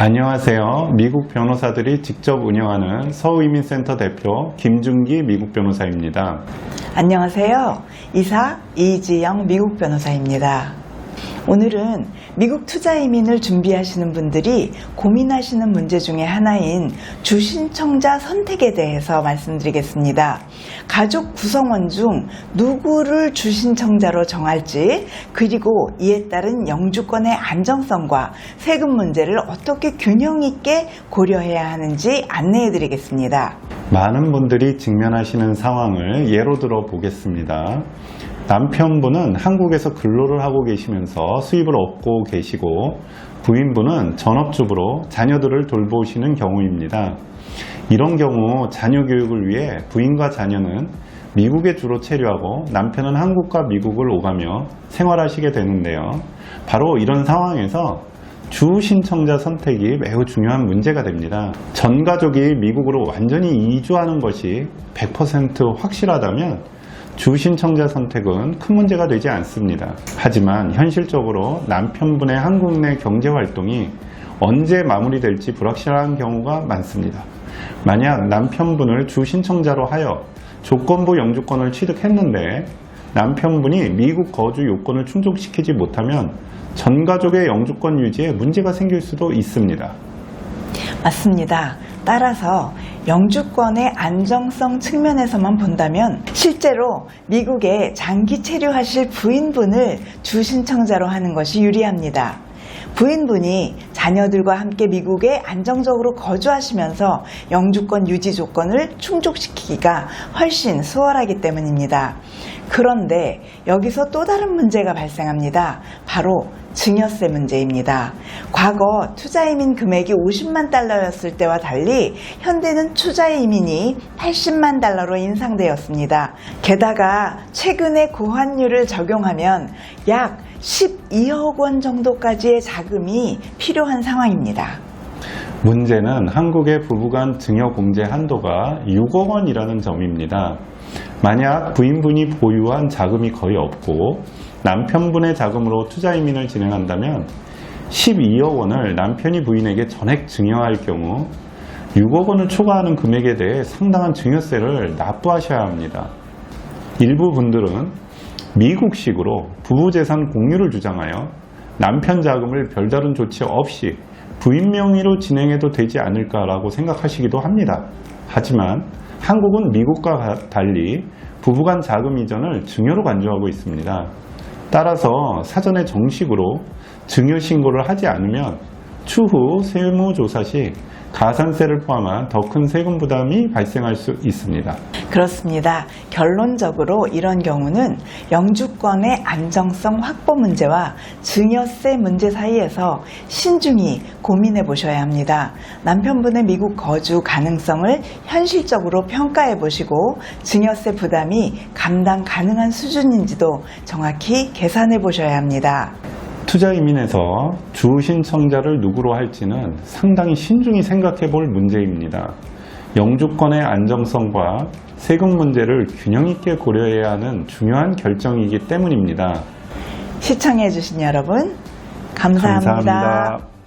안녕하세요. 미국 변호사들이 직접 운영하는 서울이민센터 대표 김준기 미국 변호사입니다. 안녕하세요. 이사 이지영 미국 변호사입니다. 오늘은 미국 투자 이민을 준비하시는 분들이 고민하시는 문제 중에 하나인 주신청자 선택에 대해서 말씀드리겠습니다. 가족 구성원 중 누구를 주신청자로 정할지 그리고 이에 따른 영주권의 안정성과 세금 문제를 어떻게 균형 있게 고려해야 하는지 안내해 드리겠습니다. 많은 분들이 직면하시는 상황을 예로 들어 보겠습니다. 남편분은 한국에서 근로를 하고 계시면서 수입을 얻고 계시고 부인분은 전업주부로 자녀들을 돌보시는 경우입니다. 이런 경우 자녀 교육을 위해 부인과 자녀는 미국에 주로 체류하고 남편은 한국과 미국을 오가며 생활하시게 되는데요. 바로 이런 상황에서 주 신청자 선택이 매우 중요한 문제가 됩니다. 전 가족이 미국으로 완전히 이주하는 것이 100% 확실하다면 주 신청자 선택은 큰 문제가 되지 않습니다. 하지만 현실적으로 남편분의 한국 내 경제 활동이 언제 마무리될지 불확실한 경우가 많습니다. 만약 남편분을 주 신청자로 하여 조건부 영주권을 취득했는데 남편분이 미국 거주 요건을 충족시키지 못하면 전 가족의 영주권 유지에 문제가 생길 수도 있습니다. 맞습니다. 따라서 영주권의 안정성 측면에서만 본다면 실제로 미국에 장기 체류하실 부인분을 주신청자로 하는 것이 유리합니다. 부인분이 자녀들과 함께 미국에 안정적으로 거주하시면서 영주권 유지 조건을 충족시키기가 훨씬 수월하기 때문입니다. 그런데 여기서 또 다른 문제가 발생합니다. 바로 증여세 문제입니다. 과거 투자이민 금액이 50만 달러였을 때와 달리 현대는 투자이민이 80만 달러로 인상되었습니다. 게다가 최근에 고환율을 적용하면 약 12억 원 정도까지의 자금이 필요한 상황입니다. 문제는 한국의 부부간 증여 공제 한도가 6억 원이라는 점입니다. 만약 부인분이 보유한 자금이 거의 없고 남편분의 자금으로 투자 이민을 진행한다면 12억 원을 남편이 부인에게 전액 증여할 경우 6억 원을 초과하는 금액에 대해 상당한 증여세를 납부하셔야 합니다. 일부 분들은 미국식으로 부부재산 공유를 주장하여 남편 자금을 별다른 조치 없이 부인 명의로 진행해도 되지 않을까라고 생각하시기도 합니다. 하지만 한국은 미국과 달리 부부간 자금 이전을 증여로 간주하고 있습니다. 따라서 사전에 정식으로 증여 신고를 하지 않으면 추후 세무조사 시 가산세를 포함한 더 큰 세금 부담이 발생할 수 있습니다. 그렇습니다. 결론적으로 이런 경우는 영주권의 안정성 확보 문제와 증여세 문제 사이에서 신중히 고민해 보셔야 합니다. 남편분의 미국 거주 가능성을 현실적으로 평가해 보시고 증여세 부담이 감당 가능한 수준인지도 정확히 계산해 보셔야 합니다. 투자 이민에서 주 신청자를 누구로 할지는 상당히 신중히 생각해 볼 문제입니다. 영주권의 안정성과 세금 문제를 균형 있게 고려해야 하는 중요한 결정이기 때문입니다. 시청해 주신 여러분 감사합니다. 감사합니다.